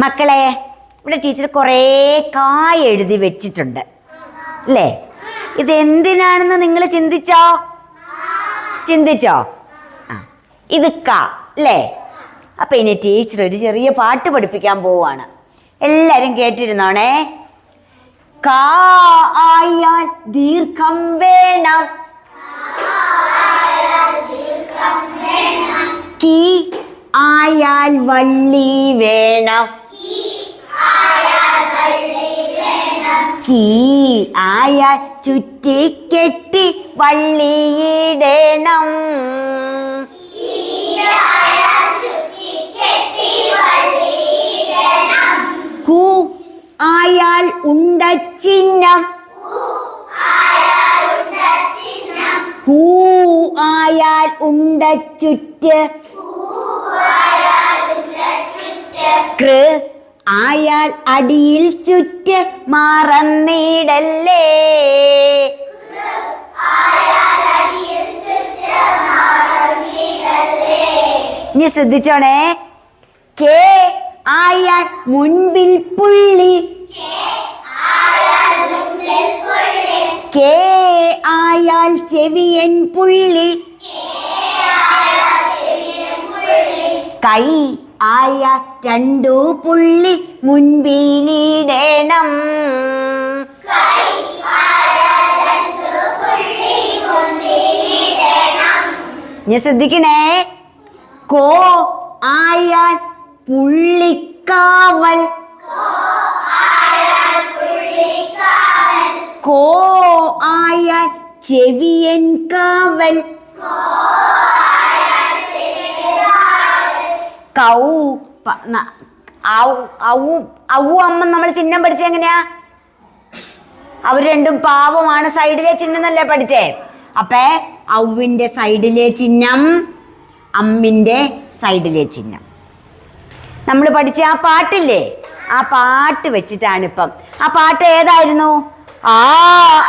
മക്കളെ ഇവിടെ ടീച്ചർ കുറേ കായ് എഴുതി വെച്ചിട്ടുണ്ട്. അല്ലേ? ഇത് എന്തിനാണെന്ന് നിങ്ങൾ ചിന്തിച്ചോ? ചിന്തിച്ചോ? ആ ഇത് ക അല്ലേ? അപ്പൊ ഇനി ടീച്ചർ ഒരു ചെറിയ പാട്ട് പഠിപ്പിക്കാൻ പോവാണ്. എല്ലാവരും കേട്ടിരുന്നോണേ? കാ ആയാൽ ദീർഘം വേണം. കീ ആയാൽ വള്ളി വേണം. കീ ആയ ചുറ്റിക്കെട്ടി വള്ളിയിടണം. കു ആയാൽ ഉണ്ട ചിഹ്നം കൂ ആയാൽ ഉണ്ട ചുറ്റ് കൃ ആയാൽ അടിയിൽ ചുറ്റ് മറന്നിടല്ലേ? ഇനി ശ്രദ്ധിച്ചോണേ. കെ ആയാൽ മുൻപിൽ പുള്ളി. കെ ആയാൽ ചെവിയൻ പുള്ളി. കൈ ആയ രണ്ടു പുള്ളി മുൻപിലിടണം ഞാൻ ശ്രദ്ധിക്കണേ. കോ ആയാൽ പുള്ളിക്കാവൽ. കോ ആയാൽ ചെവിയൻ കാവൽ. കൗ ഔ- അമ്മ നമ്മൾ ചിഹ്നം പഠിച്ച എങ്ങനെയാ? അവർ രണ്ടും പാവമാണ് സൈഡിലെ ചിഹ്നം എന്നല്ലേ പഠിച്ചേ? അപ്പേ ഔവിന്റെ സൈഡിലെ ചിഹ്നം അമ്മിന്റെ സൈഡിലെ ചിഹ്നം. നമ്മൾ പഠിച്ച ആ പാട്ടില്ലേ? ആ പാട്ട് വെച്ചിട്ടാണ് ഇപ്പം ആ പാട്ട് ഏതായിരുന്നു? ആ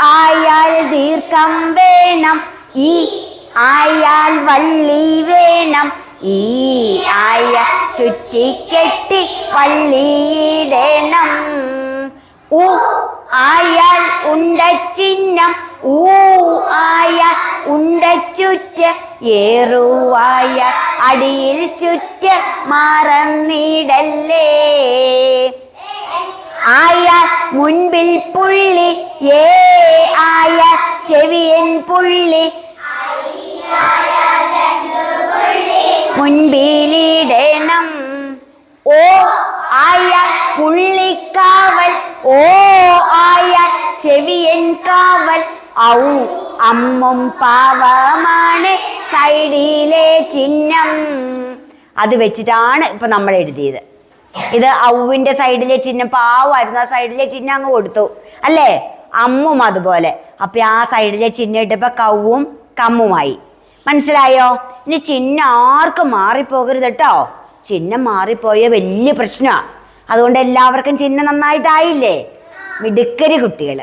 ആയാൽ ദീർഘം വേണം ഈ ആയാൽ വള്ളി വേണം ഈ ആയ ചുറ്റിക്കെട്ടി പള്ളിയിടണം. ഉ ആയാൽ ഉണ്ട ചിഹ്നം ഊ ആയാൽ ഉണ്ട ചുറ്റ്. ഏറുവായ അടിയിൽ ചുറ്റ് മാറന്നിടല്ലേ. ആയ മുൻപിൽ പുള്ളി ഏ മുൻപിലിടണം. ഓ ആയ പുള്ളിക്കാവൽ ഓ ആയ ചെവിയൻ കാവൽ. ഔ അമ്മും പാവമാണ് സൈഡിലെ ചിഹ്നം. അത് വെച്ചിട്ടാണ് ഇപ്പൊ നമ്മൾ എഴുതിയത്. ഇത് ഔവിന്റെ സൈഡിലെ ചിഹ്നം പാവമായിരുന്നു ആ സൈഡിലെ ചിഹ്നം അങ്ങ് കൊടുത്തു. അല്ലേ? അമ്മും അതുപോലെ. അപ്പൊ ആ സൈഡിലെ ചിഹ്നം ഇട്ടപ്പോ കൗവും കമ്മുമായി. മനസ്സിലായോ? ഇനി ചിഹ്നം ആർക്കും മാറിപ്പോകരുത് കേട്ടോ ചിഹ്നം മാറിപ്പോയ വലിയ പ്രശ്നമാണ് അതുകൊണ്ട് എല്ലാവർക്കും ചിഹ്നം നന്നായിട്ടായില്ലേ? മിടുക്കരി കുട്ടികൾ